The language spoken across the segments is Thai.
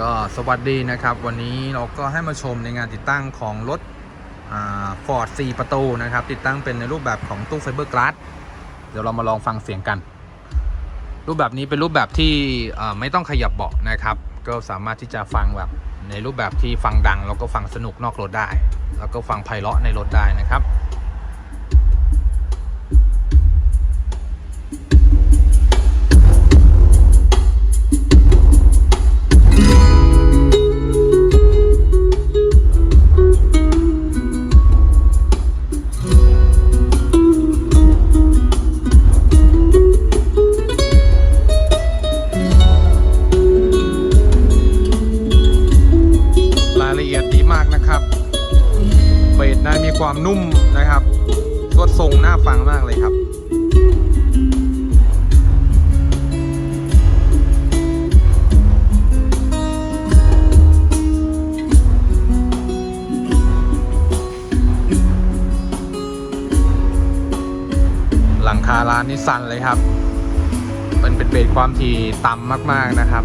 ก็สวัสดีนะครับ วันนี้เราก็ให้มาชมในงานติดตั้งของรถฟอร์ด4ประตูนะครับ ติดตั้งเป็นในรูปแบบของตู้ไฟเบอร์กลาสเดี๋ยวเรามาลองฟังเสียงกัน รูปแบบนี้เป็นรูปแบบที่ไม่ต้องขยับเบาะนะครับ ก็สามารถที่จะฟังแบบในรูปแบบที่ฟังดัง แล้วก็ฟังสนุกนอกรถได้ แล้วก็ฟังไพเราะในรถได้นะครับ ครับหลังคาร้านนี่สั่นเลยครับเป็นเป็นเบสความถี่ต่ำมากๆนะครับ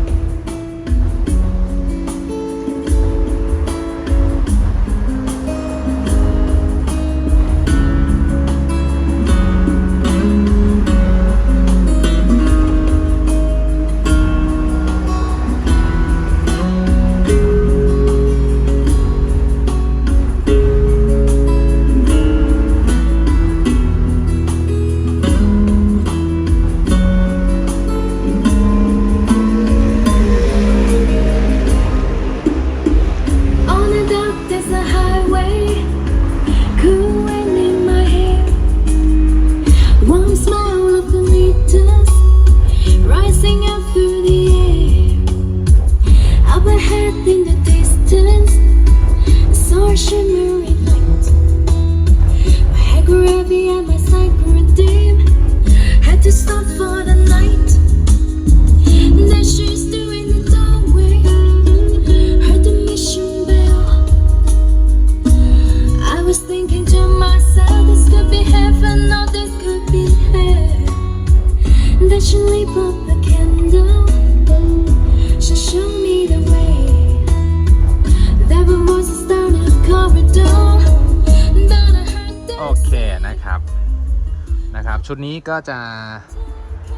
ชุดนี้ก็จะ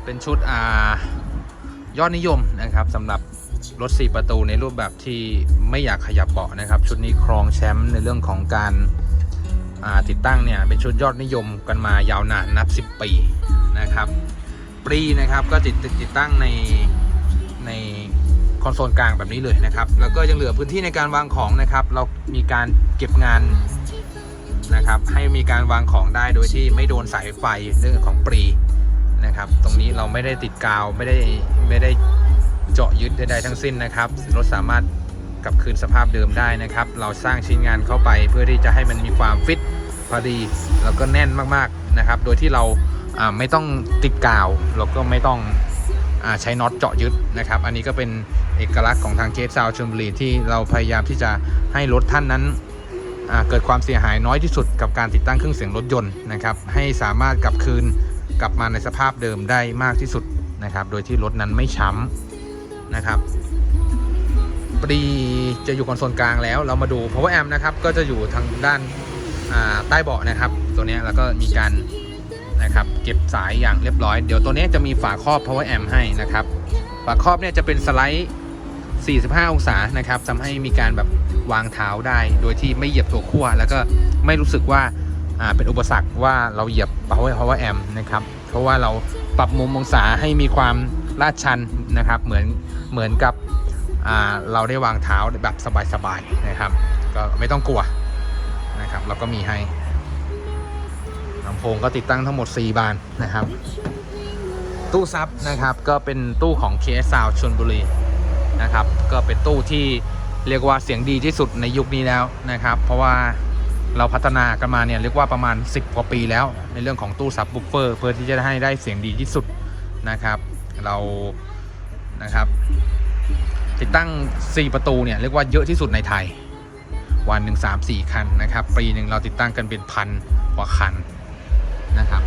เป็นชุดอ่ายอดนิยมนะครับสำหรับรถ 4 ประตูในรูปแบบที่ไม่อยากขยับเบาะนะครับ ชุดนี้ครองแชมป์ในเรื่องของการาติดตั้งเนี่ยเป็นชุดยอดนิยมกันมายาวนานนับ 10 ปีนะครับปรีนะครับก็ติติดติดตั้งในในคอนโซลกลางแบบนี้เลยนะครับ แล้วก็ยังเหลือพื้นที่ในการวางของนะครับ เรามีการเก็บงาน นะครับ ให้มีการวางของได้โดยที่ไม่โดนสายไฟเรื่องของปรีนะครับ ตรงนี้เราไม่ได้ติดกาวไม่ได้ไม่ได้เจาะยึดใดๆทั้งสิ้นนะครับรถสามารถกลับคืนสภาพเดิมได้นะครับ เราสร้างชิ้นงานเข้าไปเพื่อที่จะให้มันมีความฟิตพอดีแล้วก็แน่นมากๆนะครับ โดยที่เราไม่ต้องติดกาวแล้วก็ไม่ต้องอใช้น็อตเจาะยึดนะครับ อันนี้ก็เป็นเอกลักษณ์ของทางเคสซาวชลบุรีที่เราพยายามที่จะให้รถท่านนั้น เกิดความเสียหายน้อยที่สุดกับการติดตั้งเครื่องเสียงรถยนต์นะครับให้สามารถกลับคืนกลับมาในสภาพเดิมได้มากที่สุดนะครับโดยที่รถนั้นไม่ช้ำนะครับปรีจะอยู่คอนโซลกลางแล้วเรามาดู power amp นะครับก็จะอยู่ทางด้านาใต้เบาะนะครับ ตัวนี้แล้วก็มีการนะครับเก็บสายอย่างเรียบร้อย เดี๋ยวตัวนี้จะมีฝาครอบ power amp ให้นะครับฝาครอบเนี่ยจะเป็นสไลด์ 45 องศานะครับทำให้มีการแบบวางเท้าได้ โดยที่ไม่เหยียบตัวขั้วแล้วก็ไม่รู้สึกว่าอ่าเป็นอุปสรรคว่าเราเหยียบ power power amp นะครับ เพราะว่าเราปรับมุมองศาให้มีความลาดชันนะครับ เหมือนเหมือนกับอ่าเราได้วางเท้าแบบสบายๆนะครับ ก็ไม่ต้องกลัวนะครับเราก็มีให้ลำโพงก็ติดตั้งทั้งหมด 4 บานนะครับ ตู้ซับนะครับก็เป็นตู้ของ KS Sound ชลบุรี นะครับ ก็เป็นตู้ที่เรียกว่าเสียงดีที่สุดในยุคนี้แล้วนะครับ เพราะว่าเราพัฒนากันมาเนี่ยเรียกว่าประมาณ 10 กว่าปีแล้ว ในเรื่องของตู้ซับบูฟเฟอร์ เพื่อที่จะให้ได้เสียงดีที่สุดนะครับ เรานะครับ ติดตั้ง 4 ประตูเนี่ยเรียกว่าเยอะที่สุดในไทย วันหนึ่งสามสี่คันนะครับ ปีหนึ่งเราติดตั้งกันเป็นพันกว่าคันนะครับ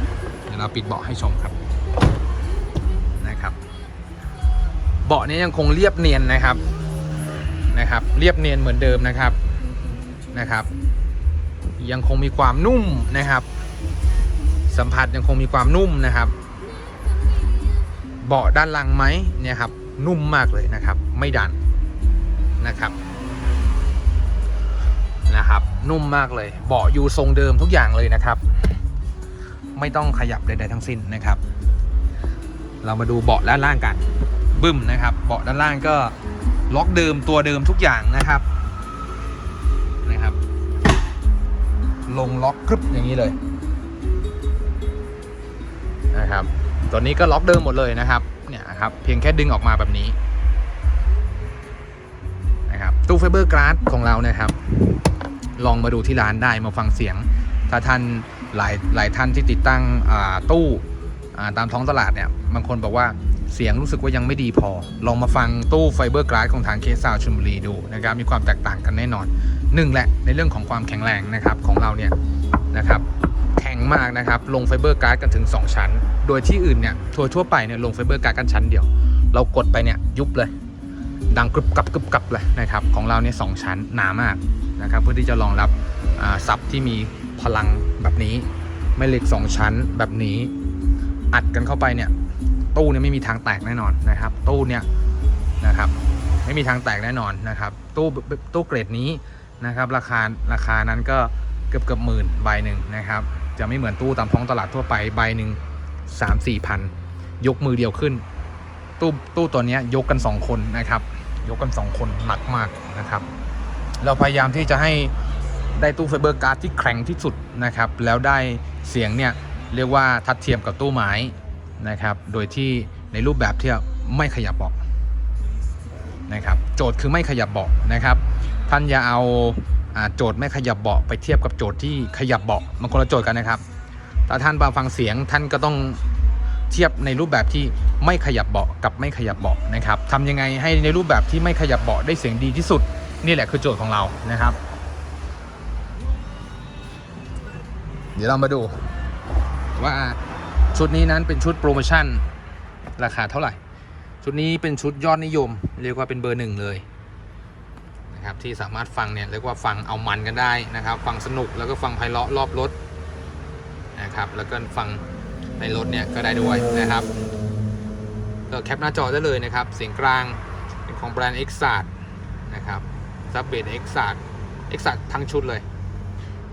เดี๋ยวเราปิดเบาะให้ชมครับ เบาะนี้ยังคงเรียบเนียนนะครับนะครับ เรียบเนียนเหมือนเดิมนะครับนะครับ ยังคงมีความนุ่มนะครับ สัมผัสยังคงมีความนุ่มนะครับ เบาะด้านหลังไหมเนี่ยครับนุ่มมากเลยนะครับ ไม่ดันนะครับนะครับ นุ่มมากเลย เบาะอยู่ทรงเดิมทุกอย่างเลยนะครับ ไม่ต้องขยับใดๆทั้งสิ้นนะครับ เรามาดูเบาะด้านล่างกัน บึ้มนะครับ เบาะด้านล่างก็ล็อกเดิมตัวเดิมทุกอย่างนะครับนะครับ ลงล็อกกรึบอย่างนี้เลยนะครับ ตัวนี้ก็ล็อกเดิมหมดเลยนะครับเนี่ยครับเพียงแค่ดึงออกมาแบบนี้นะครับตู้ไฟเบอร์กราสของเราเนี่ยครับ ลองมาดูที่ร้านได้มาฟังเสียง ถ้าท่านหลายหลายท่านที่ติดตั้งตู้ตามท้องตลาดเนี่ยบางคนบอกว่า เสียงรู้สึกว่ายังไม่ดีพอ ลองมาฟังตู้ไฟเบอร์กราสของทางเคสซาวชลบุรีดูนะครับ มีความแตกต่างกันแน่นอนหนึ่งแหละในเรื่องของความแข็งแรงนะครับของเราเนี่ยนะครับแข็งมากนะครับลงไฟเบอร์การ์กันถึง 2 ชั้น โดยที่อื่นเนี่ยทั่วทั่วไปเนี่ยลงไฟเบอร์การ์กันชั้นเดียว เรากดไปเนี่ยยุบเลย ดังกรึบกับกรึบกับเลยนะครับของเราเนี่ยสองชั้นหนามากนะครับเพื่อที่จะรองรับอ่าซับที่มีพลังแบบนี้ไม่เหล็ก 2 ชั้นแบบนี้อัดกันเข้าไปเนี่ย ตู้เนี่ยไม่มีทางแตกแน่นอนนะครับ ตู้เนี่ยนะครับไม่มีทางแตกแน่นอนนะครับ ตู้ตู้เกรดนี้นะครับ ราคาราคานั้นก็เกือบเกือบหมื่นใบหนึ่งนะครับ จะไม่เหมือนตู้ตามท้องตลาดทั่วไปใบหนึ่งสามสี่พันยกมือเดียวขึ้น ตู้ตู้ตัวนี้ยยกกัน 2 คนนะครับ ยกกัน 2 คนหนักมากนะครับ เราพยายามที่จะให้ได้ตู้ไฟเบอร์การ์ดที่แข็งที่สุดนะครับ แล้วได้เสียงเนี่ยเรียกว่าทัดเทียมกับตู้ไม้ นะครับ โดยที่ในรูปแบบที่ไม่ขยับเบาะนะครับ โจทย์คือไม่ขยับเบาะนะครับ ท่านอย่าเอาโจทย์ไม่ขยับเบาะไปเทียบกับโจทย์ที่ขยับเบาะมันคนละโจทย์กันนะครับถ้าท่านมาฟังเสียงท่านก็ต้องเทียบในรูปแบบที่ไม่ขยับเบาะกับไม่ขยับเบาะนะครับทำยังไงให้ในรูปแบบที่ไม่ขยับเบาะได้เสียงดีที่สุด นี่แหละคือโจทย์ของเรานะครับ เดี๋ยวเรามาดูว่า ชุดนี้นั้นเป็นชุดโปรโมชั่นราคาเท่าไหร่ ชุดนี้เป็นชุดยอดนิยม เรียกว่าเป็นเบอร์หนึ่งเลยนะครับที่สามารถฟังเนี่ยเรียกว่าฟังเอามันกันได้นะครับ ฟังสนุกแล้วก็ฟังไพเราะรอบรถนะครับแล้วก็ฟังในรถเนี่ยก็ได้ด้วยนะครับก็แคปหน้าจอได้เลยนะครับ เสียงกลางเป็นของแบรนด์ e x a r นะครับซับเบด e x a r e x a r ทั้งชุดเลย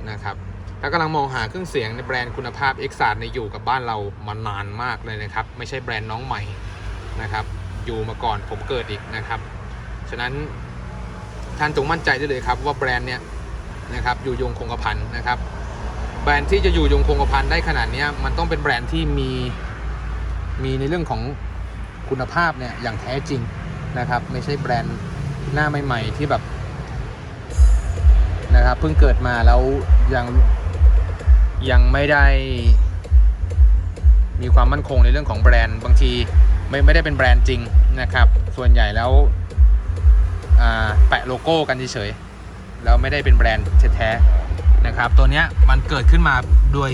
นะครับ ถ้ากำลังมองหาเครื่องเสียงในแบรนด์คุณภาพ e x a r ในอยู่กับบ้านเรามานานมากเลยนะครับ ไม่ใช่แบรนด์น้องใหม่นะครับ อยู่มาก่อนผมเกิดอีกนะครับ ฉะนั้นท่านจงมั่นใจได้เลยครับว่าแบรนด์เนี้ยนะครับอยู่ยงคงกระพันนะครับ แบรนด์ที่จะอยู่ยงคงกระพันได้ขนาดนี้มันต้องเป็นแบรนด์ที่มีมีในเรื่องของคุณภาพเนี่ยอย่างแท้จริงนะครับ ไม่ใช่แบรนด์หน้าใหม่ ๆ ที่แบบนะครับเพิ่งเกิดมาแล้วยัง ยังไม่ได้ มีความมั่นคงในเรื่องของแบรนด์บางทีไม่ไม่ได้เป็นแบรนด์จริงนะครับ ส่วนใหญ่แล้วแปะโลโก้กันเฉยๆแล้วไม่ได้เป็นแบรนด์แท้ๆนะครับ ตัวเนี้ยมันเกิดขึ้นมาโดย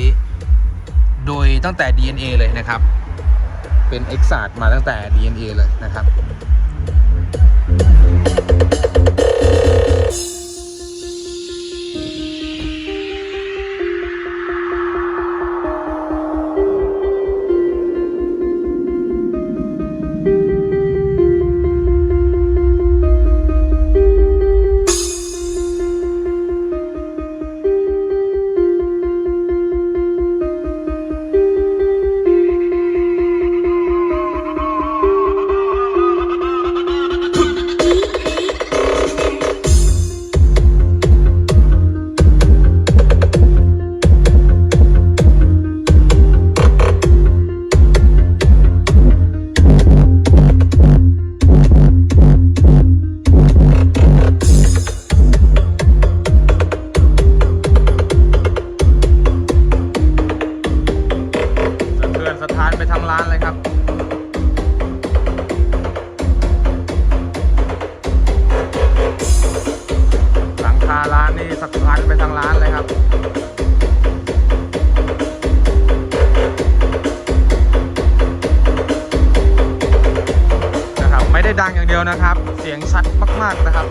โดยตั้งแต่ DNA เลยนะครับ เป็น e x a r มาตั้งแต่ DNA เลยนะครับันไปทางร้านเลยครับนะครับ ไม่ได้ดังอย่างเดียวนะครับ เสียงชัดมาก ๆนะครับ